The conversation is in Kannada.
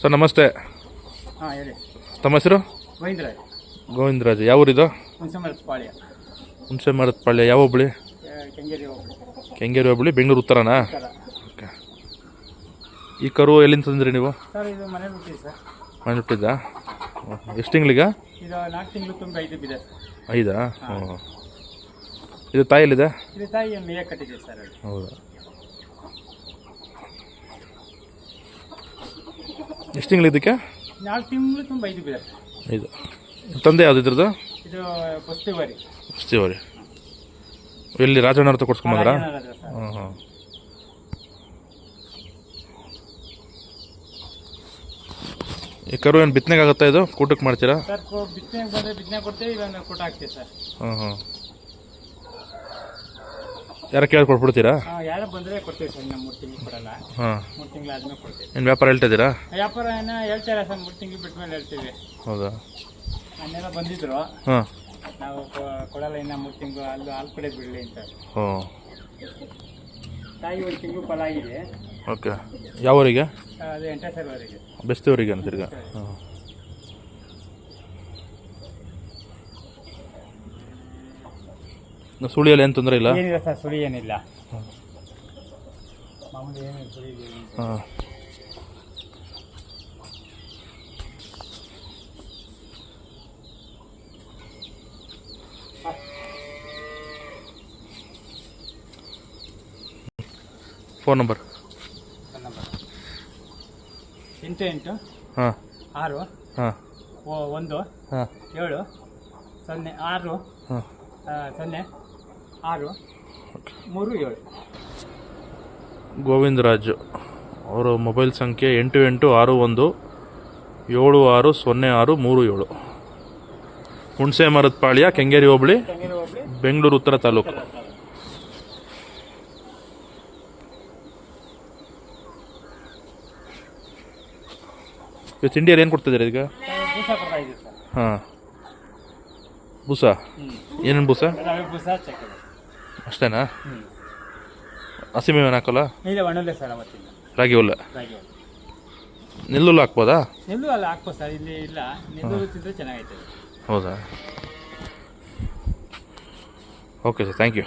ಸರ್ ನಮಸ್ತೆ. ಹಾಂ ಹೇಳಿ. ತಮ್ಮ ಹೆಸರು? ಗೋವಿಂದರಾಜ್. ಗೋವಿಂದರಾಜ್. ಯಾವ ಊರಿದು? ಹುಣಸೆ ಮರದ ಪಾಳ್ಯ. ಹುಣಸೆ ಮರದ ಪಾಳ್ಯ. ಯಾವ ಹೋಬಳಿ ಕೆಂಗೇರಿ ಹೋಗ್ಲಿ ಕೆಂಗೇರಿ ಹೋಬಳಿ. ಬೆಂಗಳೂರು ಉತ್ತರನಾ? Sir okay. ಈ ಕರು ಎಲ್ಲಿಂದ ತಂದ್ರಿ ನೀವು? ಸರ್ ಇದು ಮನೆ ಹುಟ್ಟಿದ್ದಾ ಎಷ್ಟು ತಿಂಗಳಿಗ? ಇದು ನಾಲ್ಕು ತಿಂಗಳು ತುಂಬ ಐದು ಬಿದೆ. ಸರ್ ಐದಾ ಹ್ಞೂ ಇದು ತಾಯಿ ಮೇಯ ಕಟ್ಟಿದೆ ಸರ್ ಅದು. ಹೌದಾ? ಎಷ್ಟು ತಿಂಗಳು ಇದಕ್ಕೆ? ನಾಲ್ಕು ತಿಂಗಳು ತುಂಬ ಐದು ಬಿದೆ ಐದು ತಂದೆ ಯಾವ್ದು ಇದ್ರದ್ದು? ಇದು ಬಸ್ತಿವರಿ ಸ್ತೀವರಿ ಎಲ್ಲಿ ರಾಜಣ್ಣ ಹತ್ರ ಕೊಡ್ಸ್ಕೊಂಬಂದ್ರ? ಹಾಂ ಹಾಂ ಈ ಕರು ಏನು ಬಿತ್ತನೆಗೆ ಆಗುತ್ತಾ ಇದು? ಕೂಟಕ್ಕೆ ಮಾಡ್ತೀರಾ? ಸರ್ ಬಿತ್ತನೆ ಬಂದರೆ ಬಿತ್ತನೆ ಕೊಡ್ತೀವಿ ಇಲ್ಲ ಕೊಟ್ಟು ಹಾಕ್ತೀವಿ ಸರ್. ಹಾಂ ಹಾಂ ಯಾರ ಕೇಳಿ ಕೊಟ್ಬಿಡ್ತೀರಾ? ಯಾರು ಬಂದರೆ ಕೊಡ್ತೀವಿ ಸರ್ ಮೂರು ತಿಂಗಳು ಕೊಡಲ್ಲ. ಹಾಂ. ಮೂರು ತಿಂಗಳು ಆದ್ಮೇಲೆ ಕೊಡ್ತೀವಿ. ಏನು ವ್ಯಾಪಾರ ಹೇಳ್ತಿದ್ದೀರಾ ವ್ಯಾಪಾರ ಏನೋ ಹೇಳ್ತಾರೆ ಸರ್ ಮೂರು ತಿಂಗಳು ಬಿಟ್ಮೇಲೆ ಹೇಳ್ತೀವಿ. ಹೌದಾ? ಅನ್ನೆಲ್ಲ ಬಂದಿದ್ರು. ಹಾಂ. ನಾವು ಕೊಡಲ್ಲ ಇನ್ನು ಮೂರು ತಿಂಗಳು ಅಲ್ಲಿ ಹಾಲು ಕಡೆ ಬಿಡಲಿ ಅಂತ. ಹ್ಞೂ ತಾಯಿ ಒಂದು ತಿಂಗಳು ಫಲ ಆಗಿದೆ. ಓಕೆ. ಅದೇ ಅದು ಎಂಟನೇ ಅವರಿಗೆ ಬೆಸ್ತೂರಿಗೆ ಅಂತಿರ್ಗ ಹಾಂ. ಸುಳಿಯಲ್ಲಿ ಏನು ತೊಂದರೆ ಇಲ್ಲ? ಏನಿಲ್ಲ ಸರ್ ಸುಳಿ ಏನಿಲ್ಲ. ಮಾಮೂಲಿ ಏನಿಲ್ಲ ಸುಳಿ ಏನಿಲ್ಲ. ಹಾಂ. ಫೋನ್ ನಂಬರ್ ಫೋನ್ ನಂಬರ್ ಎಂಟು ಎಂಟು ಹಾಂ. ಆರು ಹಾಂ. ಒಂದು ಹಾಂ. ಏಳು ಸೊನ್ನೆ ಆರು ಹಾಂ. ಆ, ಸೊನ್ನೆ ಆರು ಮೂರು ಏಳು. ಗೋವಿಂದರಾಜು ಅವರ ಮೊಬೈಲ್ ಸಂಖ್ಯೆ ಎಂಟು ಎಂಟು ಆರು ಒಂದು ಏಳು ಆರು ಸೊನ್ನೆ ಆರು ಮೂರು ಏಳು. ಹುಣಸೆ ಮರದ ಪಾಳ್ಯ ಕೆಂಗೇರಿ ಹೋಬಳಿ ಬೆಂಗಳೂರು ಉತ್ತರ ತಾಲೂಕು. ಇವತ್ತು ಇಂಡಿಯರ್ ಏನು ಕೊಡ್ತಿದ್ದೀರಾ ಈಗ ಹಾಂ. ಬೂಸ ಏನೇನು ಬುಸಾ ಅಷ್ಟೇನಾ? ಹ್ಞೂ ಹಸಿಮೇವೇನು ಹಾಕಲ್ಲ? ಇಲ್ಲ ಒಣಲೆ ಸರ್ ಅವತ್ತಿಲ್ಲ ರಾಗಿ ಹುಲ್ಲ. ರಾಗಿ ಹುಲ್ಲು. ನೆಲ್ಲುಲ್ಲು ಹಾಕ್ಬೋದಾ? ನೆಲ್ಲು ಅಲ್ಲಿ ಹಾಕ್ಬೋದು ಸರ್. ಇಲ್ಲಿ ಇಲ್ಲ. ನೆಲ್ಲು ತಿಂದರೆ ಚೆನ್ನಾಗೈತೆ. ಹೌದಾ? Okay sir thank you